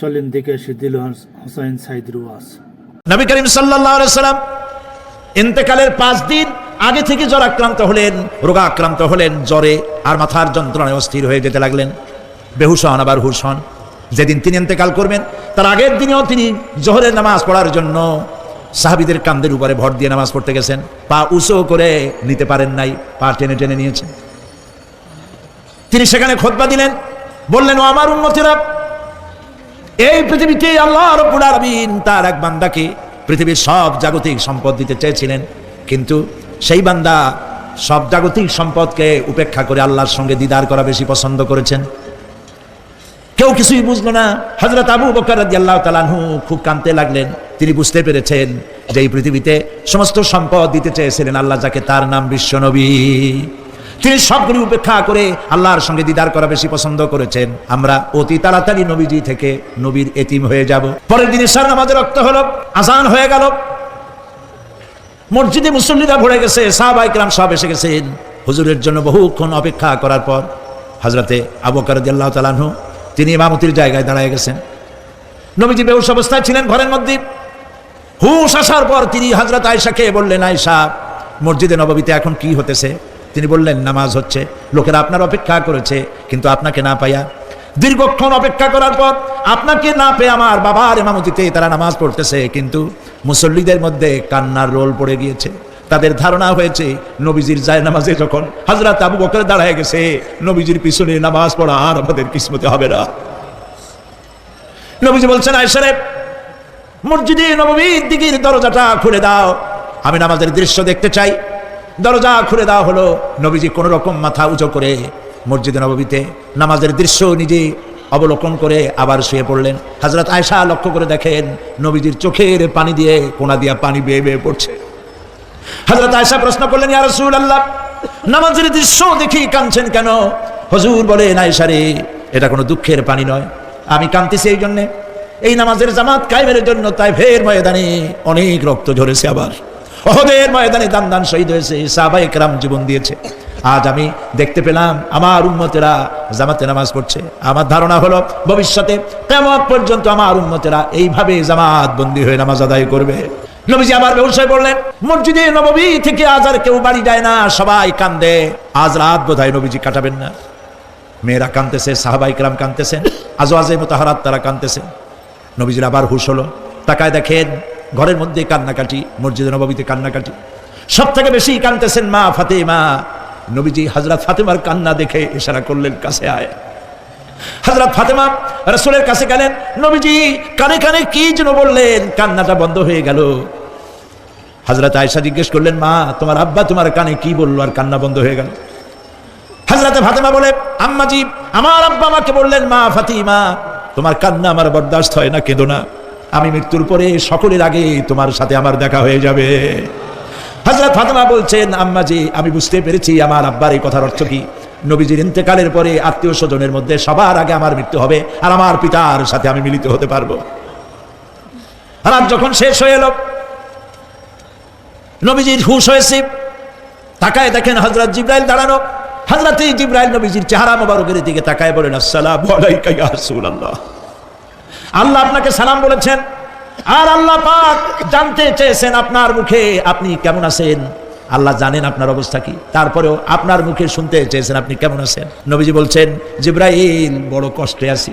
চলেন দেখে এসে দিল হোসাইন সাইদের ওয়াজ নবী করিম সাল্লাম ইন্তেকালের পাঁচ দিন আগে থেকে জ্বর আক্রান্ত হলেন, রোগা আক্রান্ত হলেন, জ্বরে আর মাথার যন্ত্রণায় অস্থির হয়ে যেতে লাগলেন। বেহুশ হন, আবার হুশ হন। যেদিন তিনি ইন্তেকাল করবেন, তার আগের দিনেও তিনি জোহরের নামাজ পড়ার জন্য সাহাবিদের কান্দের উপরে ভর দিয়ে নামাজ পড়তে গেছেন। পা উঁচু করে নিতে পারেন নাই, পা টেনে টেনে নিয়েছেন। তিনি সেখানে খোদবা দিলেন, বললেন, ও আমার উন্নতিরা এই পৃথিবীতে আল্লাহ রব্বুল আলামিন তার এক বান্দাকে পৃথিবীর সব জাগতিক সম্পদ দিতে চেয়েছিলেন। কিন্তু সেই বান্দা সব জাগতিক সম্পদকে উপেক্ষা করে আল্লাহর সঙ্গে দিদার করা বেশি পছন্দ করেছেন। কেউ কিছুই বুঝলো না। হজরত আবু বকর আল্লাহ তালানহু খুব কাঁদতে লাগলেন। তিনি বুঝতে পেরেছেন যে এই পৃথিবীতে সমস্ত সম্পদ দিতে চেয়েছিলেন আল্লাহ, যাকে তার নাম বিশ্বনবী তিনি সবগুলি উপেক্ষা করে আল্লাহর সঙ্গে দিদার করা বেশি পছন্দ করেছেন। আমরা অতি তাড়াতাড়ি নবীজি থেকে নবীর এতিম হয়ে যাব। পরের দিন ইশার নামাজে রক্ত হলো, আজান হয়ে গেল। মসজিদে মুসল্লিরা ভরে গেছে সাহাবাইকরাম সব এসে গেছেন। হুজুরের জন্য বহুক্ষণ অপেক্ষা করার পর হজরতে আবকার আল্লাহ তালানহু তিনি ইমামতির জায়গায় দাঁড়ায় গেছেন। নবীজি বেহুশ অবস্থায় ছিলেন ঘরের মধ্যে। হুশ আসার পর তিনি হজরত আয়সাকে বললেন আয়সা মসজিদে নববীতে এখন কি হতেছে? তিনি বললেন, নামাজ হচ্ছে। লোকেরা আপনার অপেক্ষা করেছে, কিন্তু আপনাকে না পাইয়া। দীর্ঘক্ষণ অপেক্ষা করার পর আপনাকে না পেয়ে আমার বাবার এমামতিতে তারা নামাজ পড়তেছে, কিন্তু মুসল্লিদের মধ্যে কান্নার রোল পড়ে গিয়েছে। তাদের ধারণা হয়েছে, নবীজির যায় নামাজে যখন হাজরাত আবু বকর দাঁড়ায় গেছে, নবীজির পিছনে নামাজ পড়া আর আমাদের কিসমতে হবে না। নবীজি বলছেন আয়সারে মসজিদে নবমীর দিকের দরজাটা খুলে দাও। আমি নামাজের দৃশ্য দেখতে চাই। দরজা খুলে দেওয়া হলো। নবীজি কোন রকম মাথা উঁচু করে মসজিদে নবমীতে নামাজের দৃশ্য নিজে অবলোকন করে আবার শুয়ে পড়লেন। হাজরত আয়সা লক্ষ্য করে দেখেন নবীজির চোখের পানি দিয়ে কোনা দিয়া পানি বেয়ে বেয়ে পড়ছে। হজরত আয়সা প্রশ্ন করলেন, ইয়া রাসূল আল্লাহ নামাজের দৃশ্য দেখি কাঁদছেন কেন? হজুর বলে আয়সা রে, এটা কোনো দুঃখের পানি নয়। আমি কাঁদতেছি এই জন্যে। এই নামাজের জামাত কায়েমের জন্য তাই ফের ময়দানে অনেক রক্ত ঝরেছে আবার। অহদের ময়দানে দান দান শহীদ হয়েছে সাহাবাই একরাম জীবন দিয়েছে। আজ আমি দেখতে পেলাম, আমার উম্মতেরা জামাতে নামাজ পড়ছে। আমার ধারণা হলো, ভবিষ্যতে তেমন পর্যন্ত আমার উম্মতেরা এইভাবে জামাত বন্দী হয়ে নামাজ আদায় করবে। নবীজি আবার ব্যবসায় বললেন, মসজিদে নববী থেকে আজ আর কেউ বাড়ি যায় না, সবাই কান্দে। আজ রাত বোধহয় নবীজি কাটাবেন না। মেয়েরা কানতেছে সাহাবাই কেরাম কানতেছেন আজও আজে মোতাহারাত তারা কানতেছে নবীজির আবার হুশ হলো। তাকায় দেখেন ঘরের মধ্যে কান্নাকাটি, মসজিদে নববীতে কান্নাকাটি। সব থেকে বেশি কানতেছেন মা ফাতেমা। নবীজি হজরত ফাতেমার কান্না দেখে ইশারা করলেন, কাছে আয়। হজরত ফাতেমা রসুলের কাছে গেলেন, নবীজি, কানে কানে কি যেন বললেন? কান্নাটা বন্ধ হয়ে গেল। হজরত আয়সা জিজ্ঞেস করলেন, মা, তোমার আব্বা তোমার কানে কি বলল? আর কান্না বন্ধ হয়ে গেল। হাজরাতে ফাতেমা বলে, আম্মাজি, আমার আব্বা আমাকে বললেন, মা ফাতিমা, তোমার কান্না আমার বরদাস্ত হয় না, কেঁদো না আমি মৃত্যুর পরে সকলের আগে তোমার সাথে আমার দেখা হয়ে যাবে। হজরত ফাতেমা বলছেন আম্মাজি আমি বুঝতে পেরেছি আমার আব্বার এই কথার অর্থ কি। নবীজির ইন্তেকালের পরে আত্মীয় স্বজনের মধ্যে সবার আগে আমার মৃত্যু হবে আর আমার পিতার সাথে আমি মিলিত হতে পারব। রাত যখন শেষ হয়ে এলো, নবীজির হুশ হয়েছে। তাকায় দেখেন হজরত জিব্রাইল দাঁড়ানো। হজরত জিব্রাইল নবীজির চেহারা মোবারকের দিকে তাকায় বলেন, আসসালামু আলাইকা ইয়া রাসূলুল্লাহ। আল্লাহ আপনাকে সালাম বলেছেন। আর আল্লাহ পাক জানতে চেয়েছেন আপনার মুখে আপনি কেমন আছেন? আল্লাহ জানেন আপনার অবস্থা কি। তারপরেও আপনার মুখে শুনতে চেয়েছেন আপনি কেমন আছেন? নবীজি বলছেন, জিব্রাইল, বড় কষ্টে আছি।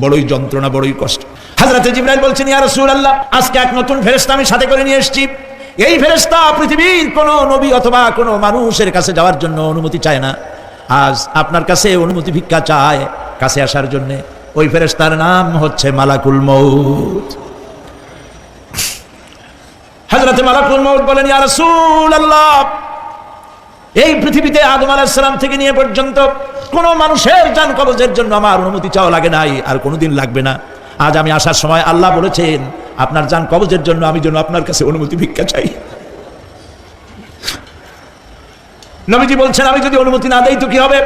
বড়ই যন্ত্রণা, বড়ই কষ্ট। হাজরাতে জিব্রাইল বলছেন, ইয়া রাসূলুল্লাহ, আজকে এক নতুন ফেরেশতা আমি সাথে করে নিয়ে এসেছি। এই ফেরেশতা পৃথিবীর কোন নবী অথবা কোনো মানুষের কাছে যাওয়ার জন্য অনুমতি চায় না। আজ আপনার কাছে অনুমতি ভিক্ষা চায় কাছে আসার জন্য। ওই ফেরেশতার নাম হচ্ছে মালাকুল মউত। হযরতে মালাকুল মউত বলেন, ইয়া রাসূলুল্লাহ, এই পৃথিবীতে আদম আলাইহিস সালাম থেকে নিয়ে পর্যন্ত কোন মানুষের জান কবজের জন্য আমার অনুমতি চাওয়া লাগে নাই, আর কোনোদিন লাগবে না। আজ আমি আসার সময় আল্লাহ বলেছেন, আপনার জান কবজের জন্য আমি যেন আপনার কাছে অনুমতি ভিক্ষা চাই। নবীজি বলছেন, আমি যদি অনুমতি না দেই তো কি হবে?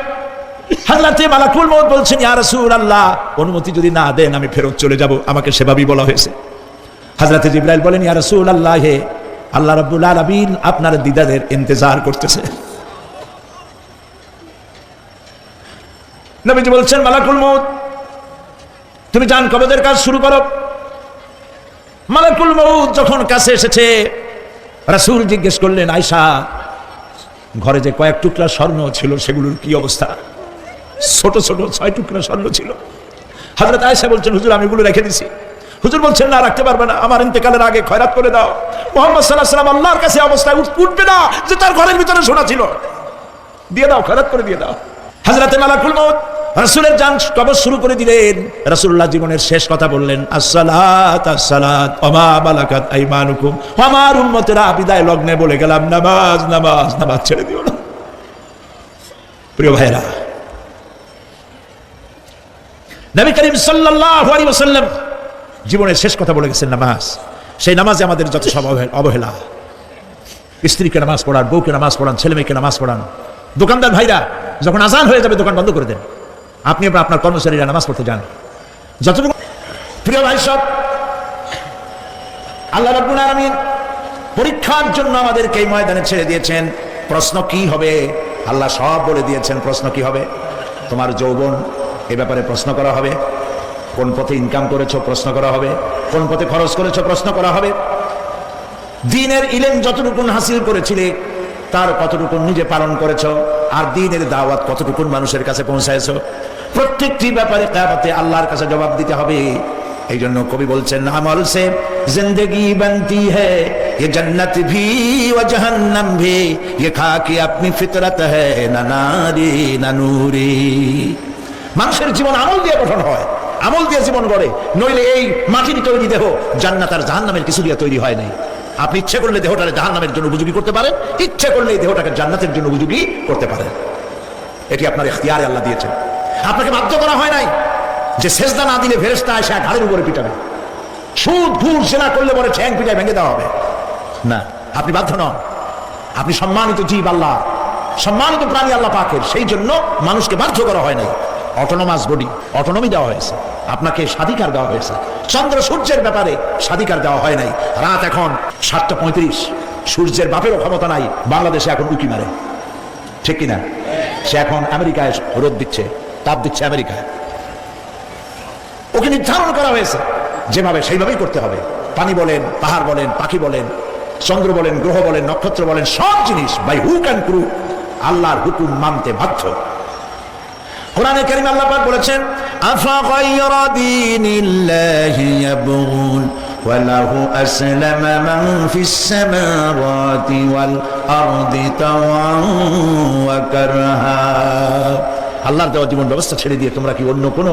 হাজরাতে মালাকুল মউত বলছেন, ইয়া রাসূলুল্লাহ, অনুমতি যদি না দেন, আমি ফেরত চলে যাব। আমাকে সেভাবেই বলা হয়েছে। হাজরাতে জিব্রাইল বলেন, ইয়া রাসূলুল্লাহ, হে আল্লাহ রাব্বুল আলামিন, আপনার দিদাদের ইন্তজার করতেছে। নবীজি বলছেন, মালাকুল মউত, তুমি যান কবজের কাজ শুরু করো। মালাকুল মউত যখন কাছে এসেছে, রাসূল জিজ্ঞেস করলেন আয়সা ঘরে যে কয়েক টুকরা স্বর্ণ ছিল, সেগুলোর কি অবস্থা? ছোট ছোট ছয় টুকরা স্বর্ণ ছিল। হজরত আয়সা বলছেন, হুজুর, আমি এগুলো রেখে দিছি। হুজুর বলছেন, না, রাখতে পারবে না। আমার ইন্তেকালের আগে খয়রাত করে দাও। মোহাম্মদ সাল্লাহ সাল্লাম আল্লাহর কাছে অবস্থায় উঠ- উঠবে না যে তার ঘরের ভিতরে সোনা ছিল। দিয়ে দাও, খয়রাত করে দিয়ে দাও। হাজরাতে মালাকুল মউত রাসূলের যান কবর শুরু করে দিলেন। রাসূলুল্লাহ জীবনের শেষ কথা বললেন, আসসালাত আসসালাত আইমানুকুম। আমার উম্মতেরা বিদায় লগ্নে বলে গেলাম, নামাজ নামাজ নামাজ ছেড়ে দিও না। প্রিয় ভাইরা নবী করিম সাল্লাল্লাহু জীবনের শেষ কথা বলে গেছেন নামাজ। সেই নামাজে আমাদের যত সব অবহেলা। স্ত্রীকে নামাজ পড়ান, বউকে নামাজ পড়ান ছেলে মেয়েকে নামাজ পড়ান। দোকানদার ভাইরা, যখন আজান হয়ে যাবে, দোকান বন্ধ করে দেন। আপনি এবার আপনার কর্মচারীরা নামাজ পড়তে যান। যতটুকু প্রিয় ভাই সব, আল্লাহ রাব্বুল পরীক্ষার জন্য আমাদেরকে এই ময়দানে ছেড়ে দিয়েছেন। প্রশ্ন কি হবে? আল্লাহ সব বলে দিয়েছেন প্রশ্ন কি হবে? তোমার যৌবন এ ব্যাপারে প্রশ্ন করা হবে। কোন পথে ইনকাম করেছ প্রশ্ন করা হবে। কোন পথে খরচ করেছ প্রশ্ন করা হবে। দিনের ইলেন যতটুকুন হাসিল করেছিলে, তার কতটুকুন নিজে পালন করেছ, আর দিনের দাওয়াত কতটুকুন মানুষের কাছে পৌঁছায়ছ। প্রত্যেকটি ব্যাপারে কাবাতে আল্লাহর কাছে জবাব দিতে হবে। এই জন্য কবি বলছেন, আমল সে জিন্দগি বানতি হে জন্নত ভি ও জহন্নম ভি খাকি আপনি ফিতরত হে, না নারী না নূরী। মানুষের জীবন আমল দিয়ে গঠন হয়। আমল দিয়ে জীবন গড়ে। নইলে এই মাটির তৈরি দেহ জান্নাত আর জাহান্নামের কিছু দিয়ে তৈরি হয় নাই। আপনি ইচ্ছে করলে দেহটাকে জাহান্নামের জন্য উপযোগী করতে পারেন, ইচ্ছে করলে এই দেহটাকে জান্নাতের জন্য উপযোগী করতে পারেন। এটি আপনার ইখতিয়ারে আল্লাহ দিয়েছেন। আপনাকে বাধ্য করা হয় নাই যে সেজদা না দিলে ফেরেস্তা এসে ঘাড়ের উপরে পিটাবে। সুদ, ঘুষ সেনা করলে পরে ঠ্যাং পিটায় ভেঙে দেওয়া হবে। না, আপনি বাধ্য নন। আপনি সম্মানিত জীব আল্লাহ। সম্মানিত প্রাণী আল্লাহ পাকের। সেই জন্য মানুষকে বাধ্য করা হয় নাই। অটোনোমাস বডি অটোনমি দেওয়া হয়েছে। আপনাকে স্বাধিকার দেওয়া হয়েছে। চন্দ্র সূর্যের ব্যাপারে স্বাধিকার দেওয়া হয় নাই। রাত এখন সাতটা পঁয়ত্রিশ। সূর্যের বাপেরও ক্ষমতা নাই। বাংলাদেশে এখন উকি মারে। ঠিক কিনা? সে এখন আমেরিকায় রোদ দিচ্ছে, তাপ দিচ্ছে আমেরিকায়। ওকে নির্ধারণ করা হয়েছে। যেভাবে সেইভাবেই করতে হবে। পানি বলেন, পাহাড় বলেন, পাখি বলেন, চন্দ্র বলেন, গ্রহ বলেন, নক্ষত্র বলেন, সব জিনিস বাই হুক অ্যান্ড ক্রু আল্লাহর হুকুম মানতে বাধ্য। কোরআনে কারিম আল্লাহ পাক বলেছেন আফা গায়রা দীনিল্লাহি ইয়াবগুন وله أسلم من في السماوات والأرض طوعا وكرها আল্লাহর দেওয়া জীবন ব্যবস্থা ছেড়ে দিয়ে তোমরা কি অন্য কোনো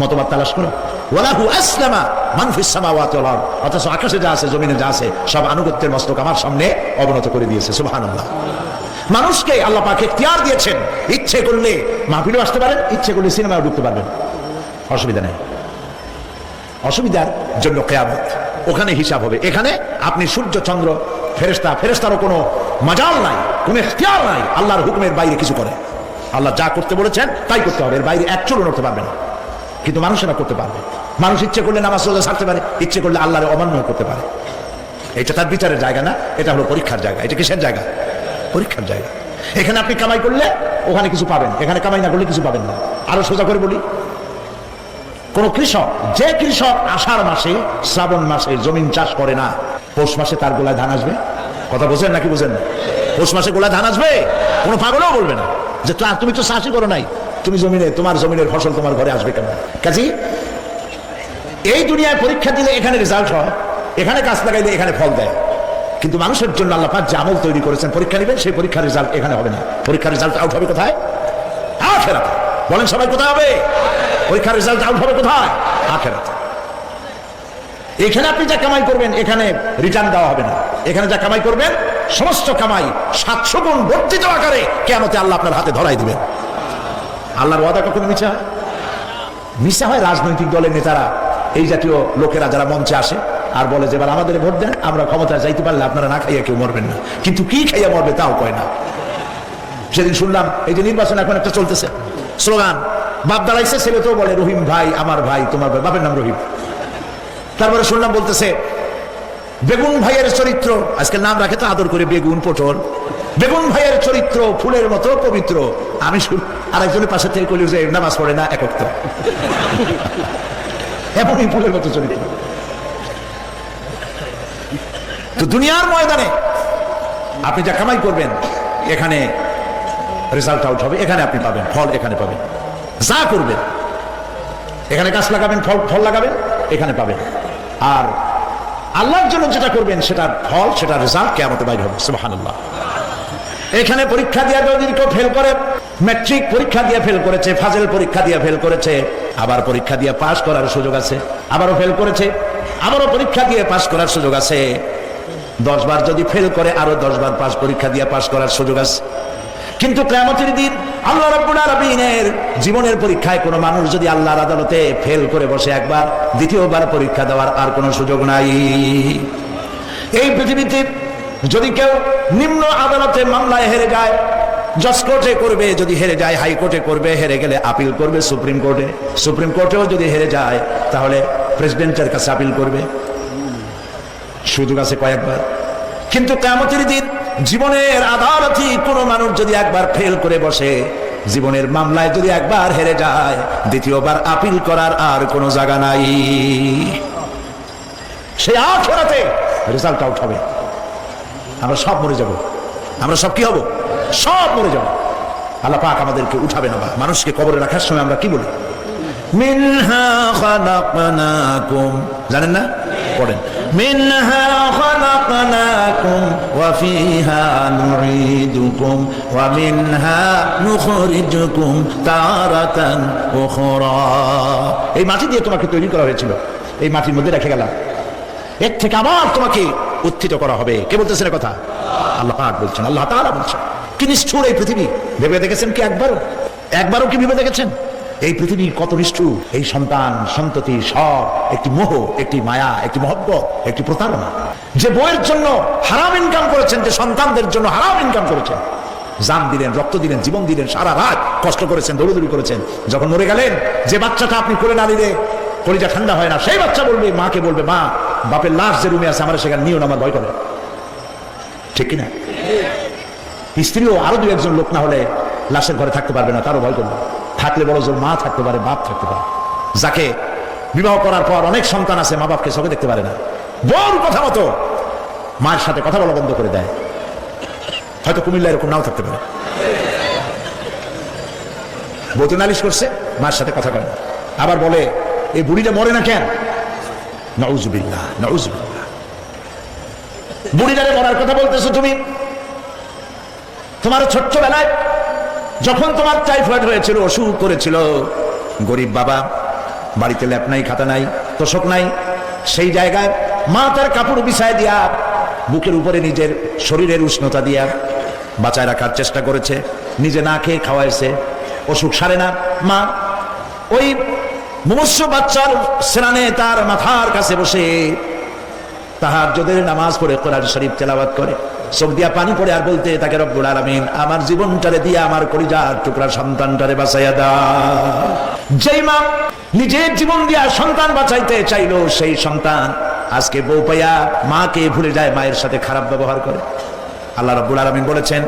মতবাদ তালাশ করো ওয়ালাহু আসলামা মান ফিস সামাওয়াতি ওয়াল আরদ অথচ আকাশে যা আছে জমিনে যা আছে সব আনুগত্যের মস্তক আমার সামনে অবনত করে দিয়েছে সুবহানাল্লাহ মানুষকে আল্লাহ পাক এখতিয়ার দিয়েছেন। ইচ্ছে করলে মাহফিলও আসতে পারেন, ইচ্ছে করলে সিনেমাও ঢুকতে পারবেন। অসুবিধা নেই। অসুবিধার জন্য কেয়ামত। ওখানে হিসাব হবে। এখানে আপনি সূর্য, চন্দ্র ফেরেস্তা ফেরেস্তারও কোনো মাজাল নাই, কোনো এখতিয়ার নাই। আল্লাহর হুকুমের বাইরে কিছু করে। আল্লাহ যা করতে বলেছেন, তাই করতে হবে। এর বাইরে এক চুলো নড়তে পারবে না। কিন্তু মানুষেরা করতে পারবে। মানুষ ইচ্ছে করলে নামাজ রোজা ছাড়তে পারে, ইচ্ছে করলে আল্লাহর অমান্য করতে পারে। এটা তার বিচারের জায়গা না, এটা হলো পরীক্ষার জায়গা, এটা কিসের জায়গা? পরীক্ষার জায়গা। এখানে আপনি কামাই করলে ওখানে কিছু পাবেন, এখানে কামাই না করলে কিছু পাবেন না। আরও সোজা করে বলি, কোন কৃষক, যে কৃষক আষাঢ় মাসে, শ্রাবণ মাসে জমিন চাষ করে না, পৌষ মাসে তার গোলায় ধান আসবে? কথা বোঝেন নাকি বোঝেন? পৌষ মাসে গোলায় ধান আসবে? কোনো পাগলও বলবে না যে তুমি তো চাষই করো নাই। তুমি জমিনে, তোমার জমিনের ফসল তোমার ঘরে আসবে কেন? কাজী, এই দুনিয়ায় পরীক্ষা দিলে এখানে রেজাল্ট হয়, এখানে গাছ লাগাইলে এখানে ফল দেয়। কিন্তু মানুষের জন্য আল্লাহ পাক যে আমল তৈরি করেছেন, পরীক্ষা নেবেন, সেই পরীক্ষার রেজাল্ট এখানে হবে না। পরীক্ষার রেজাল্ট আউট হবে কোথায়? বলেন সবাই কোথায় হবে? পরীক্ষার রেজাল্ট আউট হবে কোথায়? এখানে আপনি যা কামাই করবেন, এখানে রিটার্ন দেওয়া হবে না। এখানে যা কামাই করবেন, সমস্ত কামাই সাতশো গুণ বর্ধিত আকারে কেমতে আল্লাহ আপনার হাতে ধরাই দিবেন। আল্লাহর ওয়াদা কখনো মিছা হয়? মিশা হয় রাজনৈতিক দলের নেতারা, এই জাতীয় লোকেরা যারা মঞ্চে আসে আর বলে যে, এবার আমাদের ভোট দেন, আমরা ক্ষমতায় যাইতে পারলে আপনারা না খাইয়া কেউ মরবেন না। কিন্তু কি খাইয়া মরবে তাও কয় না। সেদিন শুনলাম, এই যে নির্বাচন এখন একটা চলতেছে। স্লোগান, বাপ দাঁড়াইছে, ছেলে তো বলে, রহিম ভাই, আমার ভাই, তোমার ভাই। বাপের নাম রহিম। তারপরে শুনলাম বলতেছে, বেগুন ভাইয়ের চরিত্র, আজকে নাম রাখে তো আদর করে, বেগুন পটল। বেগুন ভাইয়ের চরিত্র, ফুলের মতো পবিত্র। আমি শুন, আরেকজনের পাশে থেকে কইল যে, নামাজ পড়ে না একক এমনই ফুলের মতো চরিত্র। তো দুনিয়ার ময়দানে আপনি যা কামাই করবেন, এখানে রেজাল্ট আউট হবে, এখানে আপনি পাবেন, ফল এখানে পাবেন। যা করবেন, এখানে গাছ লাগাবেন, ফল ফল লাগাবেন, এখানে পাবেন। আর আল্লাহর জন্য যেটা করবেন সেটার ফল, সেটা রেজাল্ট কেমতে বাইরে হবে, সুবহানাল্লাহ। এখানে পরীক্ষা দিয়ে যদি কেউ ফেল করে ম্যাট্রিক পরীক্ষা দিয়ে ফেল করেছে, ফাজেল পরীক্ষা দিয়ে ফেল করেছে, আবার পরীক্ষা দিয়ে পাশ করার সুযোগ আছে, আবারও ফেল করেছে, আবারও পরীক্ষা দিয়ে পাশ করার সুযোগ আছে। দশ বার যদি ফেল করে, আরও দশ বার পাশ পরীক্ষা দিয়ে পাশ করার সুযোগ আছে। কিন্তু কেমতের দিন আল্লাহ রাব্বুল জীবনের পরীক্ষায় কোনো মানুষ যদি আল্লাহর আদালতে ফেল করে বসে একবার, দ্বিতীয়বার পরীক্ষা দেওয়ার আর কোনো সুযোগ নাই। এই পৃথিবীতে যদি কেউ নিম্ন আদালতে মামলায় হেরে যায় জজ কোর্টে করবে যদি হেরে যায় হাইকোর্টে করবে, হেরে গেলে আপিল করবে সুপ্রিম কোর্টে সুপ্রিম কোর্টেও যদি হেরে যায়, তাহলে প্রেসিডেন্টের কাছে আপিল করবে। সুযোগ আছে কয়েকবার। কিন্তু কেমতের দিন জীবনের আদালতই কোনো মানুষ যদি একবার ফেল করে বসে, জীবনের মামলায় যদি একবার হেরে যায়, দ্বিতীয়বার আপিল করার আর কোনো জায়গা নাই। সে আখেরাতে রেজাল্ট আউট হবে। আমরা সব মরে যাব। আমরা সব কি হব? সব মরে যাব। আল্লাহ পাক আমাদেরকে উঠাবে না বা মানুষকে কবরে রাখার সময় আমরা কি বলি? মিনহা জানেন না? পড়েন। মিনহা খালাকনাকুম ওয়া ফিহা নুঈদুকুম ওয়া মিনহা এই মাটি দিয়ে তোমাকে তৈরি করা হয়েছিল। এই মাটির মধ্যে রেখে গেলাম। এর থেকে আবার তোমাকে উত্থিত করা হবে। কে বলতেছেন কথা? আল্লাহ বলছেন, আল্লাহ তাআলা বলছেন। কি নিষ্ঠুর এই পৃথিবী। ভেবে দেখেছেন কি একবারও? একবারও কি ভেবে দেখেছেন? এই পৃথিবী কত নিষ্ঠুর এই সন্তান, সন্ততি সব একটি মোহ, একটি মায়া, একটি মহব্বত, একটি প্রতারণা। যে বইয়ের জন্য হারাম ইনকাম করেছেন, যে সন্তানদের জন্য হারাম ইনকাম করেছেন। জান দিলেন, রক্ত দিলেন, জীবন দিলেন, সারা রাত কষ্ট করেছেন, দৌড়দৌড়ি করেছেন। যখন মরে গেলেন, যে বাচ্চাটা আপনি করে না দিলে কলিজা ঠান্ডা হয় না, সেই বাচ্চা বলবে, মাকে বলবে, মা, বাপের লাশ যে রুমে আছে, আমার সেখানে নিও না, আমার ভয় করে। ঠিক কিনা? স্ত্রীও আরও দু একজন লোক না হলে লাশের ঘরে থাকতে পারবে না, তারও ভয় করবে। থাকলে বড় জোর মা থাকতে পারে, বাপ থাকতে পারে। যাকে বিবাহ করার পর অনেক সন্তান আছে, মা বাপকে চোখে দেখতে পারে না। বড় কথা মতো মায়ের সাথে কথা বলা বন্ধ করে দেয়। হয়তো কুমিল্লা এরকম নাও থাকতে পারে। বউতে নালিশ করছে, মায়ের সাথে কথা বলে। আবার বলে, এই বুড়িটা মরে না কেন? নউজুবিল্লাহ নউজুবিল্লাহ। বুড়িটারে মরার কথা বলতেছো তুমি? তোমার ছোট্টবেলায় যখন তোমার টাইফয়েড হয়েছিল, অসুখ করেছিল, গরিব বাবা, বাড়িতে ল্যাপ নাই, খাতা নাই, তোষক নাই, সেই জায়গায় মা তার কাপড় বিছায় দিয়া বুকের উপরে নিজের শরীরের উষ্ণতা দিয়া বাঁচায় রাখার চেষ্টা করেছে, নিজে না খেয়ে খাওয়াইছে, অসুখ সারে না। মা, ওই মুমস্য বাচ্চার স্নানে তার মাথার কাছে বসে তাহার যদি নামাজ পড়ে কোরআন শরীফ তেলাওয়াত করে। চোখ দিয়া পানি পড়ে আর বলতে, তাকে রব্বুল আলামিন, আমার জীবনটারে দিয়ে, আমার কলিজার টুকরা সন্তানটারে বাঁচাইয়া দা। যেই মা নিজের জীবন দিয়া সন্তান বাঁচাইতে চাইলো, সেই সন্তান আজকে বউ পাইয়া মাকে ভুলে যায়, মায়ের সাথে খারাপ ব্যবহার করে। আল্লাহ রব্বুল আলামিন বলেছেন,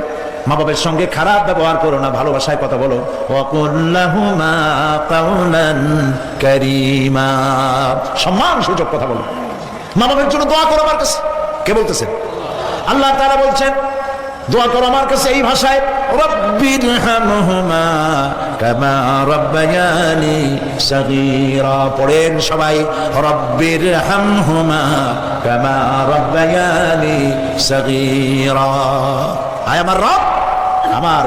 মা বাবার সঙ্গে খারাপ ব্যবহার করো না, ভালোবাসায় কথা বলো। সম্মান সূচক কথা বলো। মা বাবার জন্য দোয়া করো আমার কাছে। কে বলতেছেন আল্লাহ তারা বলছেন, দোয়া করো আমার কাছে এই ভাষায় পড়েন সবাই রব্বির হামহুমা কামা রব্বায়ানি সগীরা। আয় আমার রব, আমার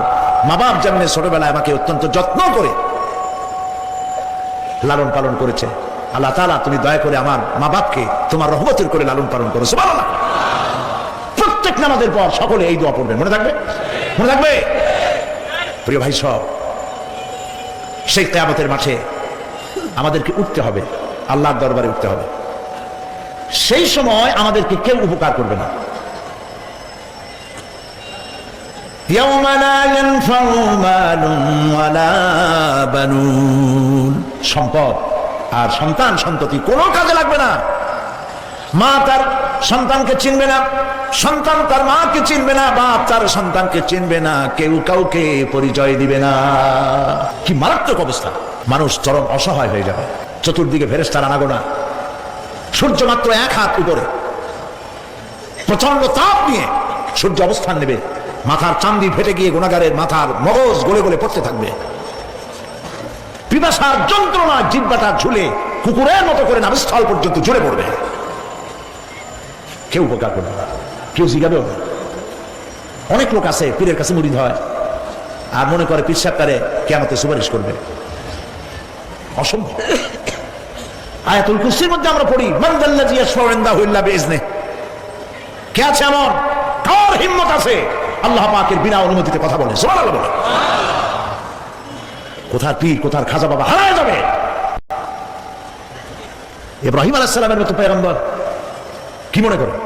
মা বাপ যেমনি ছোটবেলায় আমাকে অত্যন্ত যত্ন করে লালন পালন করেছে, আল্লাহ তালা তুমি দয়া করে আমার মা বাপকে তোমার রহমতের করে লালন পালন করো, সুবহানাল্লাহ। প্রত্যেক নামাজের পর সকলে এই দোয়া পড়বেন। মনে থাকবে? মনে থাকবে? প্রিয় ভাই সব, সেই কেয়ামতের মাঠে আমাদেরকে উঠতে হবে, আল্লাহর দরবারে উঠতে হবে। সেই সময় আমাদেরকে কেউ উপকার করবে না। সম্পদ আর সন্তান সন্ততি কোনো কাজে লাগবে না। মা তার সন্তানকে চিনবে না, সন্তান তার মাকে চিনবে না, বাপ তার সন্তানকে চিনবে না, কেউ কাউকে পরিচয় দিবে না। কি মারাত্মক অবস্থা। মানুষ চরম অসহায় হয়ে যাবে। চতুর্দিকে ফেরেস্তার আনাগোনা। সূর্য মাত্র এক হাত উপরে। প্রচণ্ড তাপ নিয়ে সূর্য অবস্থান নেবে। মাথার চান্দি ফেটে গিয়ে গুণাগারের মাথার মগজ গলে গলে পড়তে থাকবে। পিপাসার যন্ত্রণা জিব্বাটা ঝুলে কুকুরের মতো করে নাভিস্থল পর্যন্ত ঝুলে পড়বে। কেউ উপকার করবে না। কেউ জিগাবেও না। অনেক লোক আছে, পীরের কাছে মুড়িদ হয়, আর মনে করে পীর সাহেব তারে কেমতে সুপারিশ করবে। অসম্ভব। আয়াতুল কুরসির মধ্যে আমরা পড়ি মানদাল্লাজি ইয়াশফাউনদাহু ইল্লা বিইজনে কে আছে এমন? কার হিম্মত আছে? আল্লাহ পাকের বিনা অনুমতিতে কথা বলে। সুবহানাল্লাহ বলে। কোথার পীর, কোথার খাজা বাবা হারায় যাবে? ইব্রাহিম আলাইহিস সালামের মতো পয়গম্বর কি মনে করে?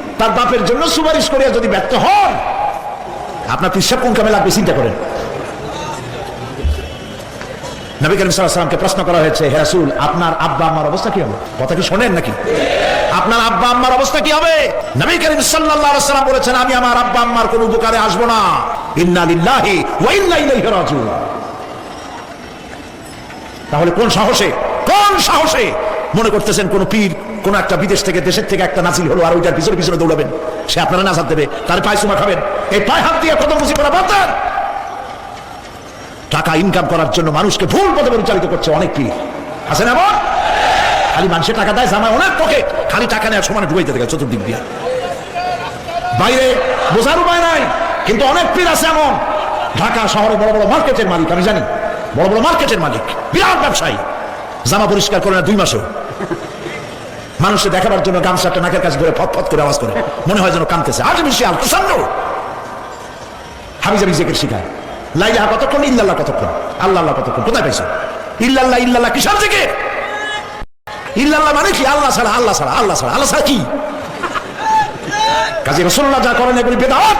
তার বাপের জন্য সুপারিশ করে যদি ব্যর্থ হন, আপনার পিসাব কোন কামে লাগবে চিন্তা করেন। নবী করিম সাল্লামকে প্রশ্ন করা হয়েছে আপনার আব্বা অবস্থা কি হবে? কথা কি শোনেন নাকি? আপনার আব্বা আম্মার অবস্থা কি হবে? নবী করিম বলেছেন, আমি আমার আব্বা আম্মার কোনো উপকারে আসব না। তাহলে কোন সাহসে? কোন সাহসে? মনে করতেছেন কোন পীর, কোন একটা বিদেশ থেকে, দেশের থেকে একটা নাসিল হলো আর ওইটার পিছনে পিছনে দৌড়াবেন। সে আপনারা নাসাদ দেবে, তার পায়ে সুমা খাবেন। এই পায়ে হাত দিয়ে কত মুসিবত বাঁচান টাকা ইনকাম করার জন্য মানুষকে ভুল পথে পরিচালিত করছে অনেক পীর। আছে না এমন? খালি মানুষের টাকা দেয়, জামায় অনেক পকেট খালি টাকা নেওয়ার সমানে ডুবাইতে থাকে চতুর্দিক দিয়ে। বাইরে বোঝার উপায় নাই, কিন্তু অনেক পীর আছে এমন। ঢাকা শহরে বড় বড় মার্কেটের মালিক, আমি জানি। বড় বড় মার্কেটের মালিক, বিরাট ব্যবসায়ী। জামা পরিষ্কার করে না, দুই মাসেও। মানুষে দেখাবার জন্য গামছাটা নাকের কাছে ধরে ফট ফট করে আওয়াজ করে। মনে হয় যেন কামতেছে আজ বেশি আল প্রচণ্ড হাবিজাবি জেকের শিখায় লাইলাহা কতক্ষণ, ইল্লাল্লাহ কতক্ষণ? আল্লাহ আল্লাহ কতক্ষণ? কোথায় পাইছে? ইল্লাল্লাহ ইল্লাল্লাহ, কিসের থেকে ইল্লাল্লাহ মানে কি? আল্লাহ ছাড়া আল্লাহ ছাড়া আল্লাহ ছাড়া, আল্লাহ কি? কাজী রসুল্লাহ যা করেন এগুলি বেদাত।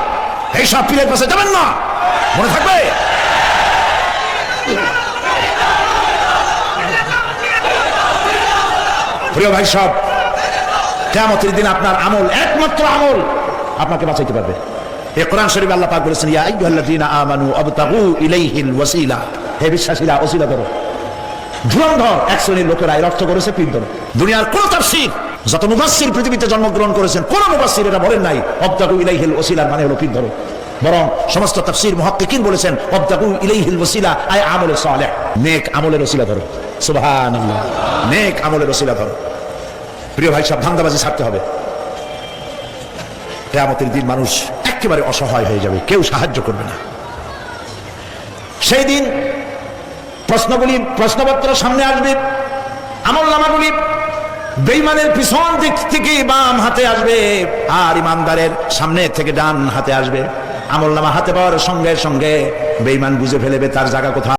এই সব পীরের পাশে যাবেন না। মনে থাকবে? প্রিয় ভাই সব কেমতের দিন আপনার আমল একমাত্র আমল আপনাকে বাঁচাইতে পারবে। এ কোরআন শরীফ আল্লাহ পাক বলেছেন, ইয়া আইয়ুহাল্লাযীনা আমানু আবতাগু ইলাইহিল ওয়াসিলা। হে বিশ্বাসীরা, ওসিলা করো। ধুরন্ধর এক শ্রেণির লোকেরা এর অর্থ করেছে পীর ধরো দুনিয়ার কোন তাফসীর, যত মুফাসসির পৃথিবীতে জন্মগ্রহণ করেছেন, কোন মুফাসসির এটা বলেন নাই অবতাগু ইলাইহিল ওসিলার মানে হলো পীর ধরো। বরং সমস্ত তাফসীর মুহাক্কিকিন বলেছেন অবতাগু ইলাইহিল ওসিলা, আয় আমলে সালেহ। নেক আমলের ওসিলা ধরো। সুবহানাল্লাহ। নেক আমলের ওসিলা ধরো প্রিয় ভাই, সব ধান্দাবাজি ছাড়তে হবে। কেয়ামতের দিন মানুষ একেবারে অসহায় হয়ে যাবে, কেউ সাহায্য করবে না। সেই দিন প্রশ্নগুলি, প্রশ্নপত্র সামনে আসবে আমল নামাগুলি বেইমানের পিছন দিক থেকে বাম হাতে আসবে আর ইমানদারের সামনে থেকে ডান হাতে আসবে। আমল নামা হাতে পাওয়ার সঙ্গে সঙ্গে বেইমান বুঝে ফেলেবে তার জায়গা কোথায়।